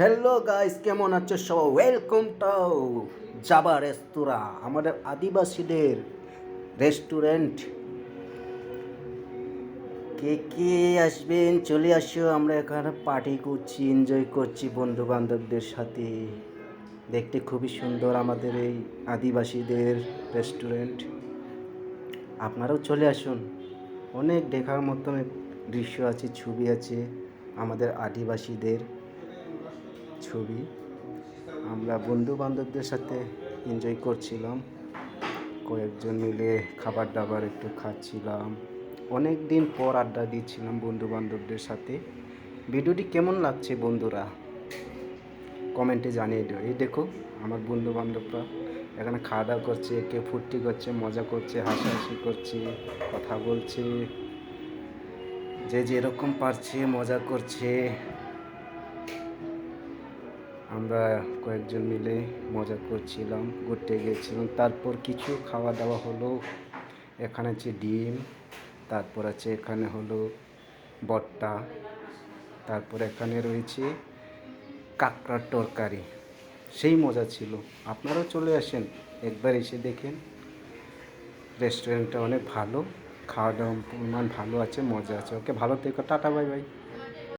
Hello guys কেমন আছো সবাই? ওয়েলকাম টু জাবা রেস্তোরাঁ আমাদের আদিবাসীদের রেস্টুরেন্ট কে কে আসবেন? চলে আসো, আমরা এখানে পার্টি করছি এনজয় করছি বন্ধু বান্ধবদের সাথে। দেখতে খুবই সুন্দর আমাদের এই আদিবাসীদের রেস্টুরেন্ট আপনারাও চলে আসুন। অনেক দেখার মতন দৃশ্য আছে, ছবি আছে আমাদের আদিবাসীদের। ছবি। আমরা বন্ধু বান্ধবদের সাথে এনজয় করছিলাম। কয়েকজন মিলে খাবার দাবার একটু খাচ্ছিলাম। অনেক দিন পর আড্ডা দিচ্ছিলাম বন্ধু বান্ধবদের সাথে। ভিডিওটি কেমন লাগছে বন্ধুরা? কমেন্টে জানিয়ে দিও। এই দেখো, আমার বন্ধু বান্ধবরা এখানে খাওয়া দাওয়া করছে কেউ ফুর্তি করছে, মজা করছে, হাসাহাসি করছে, কথা বলছে। যে যেরকম পারছে, মজা করছে। আমরা কয়েকজন মিলে মজা করছিলাম, ঘুরতে গিয়েছিলাম। তারপর কিছু খাওয়া দাওয়া হলো। এখানে আছে ডিম, তারপর আছে এখানে হলো বট্টা তারপর এখানে রয়েছে কাঁকড়ার তরকারি। সেই মজা ছিল। আপনারাও চলে আসেন, একবার এসে দেখেন। রেস্টুরেন্টটা অনেক ভালো, খাওয়া দাওয়া পরিমাণ ভালো আছে, মজা আছে। ওকে, ভালো থেকো, টাটা, বাই বাই।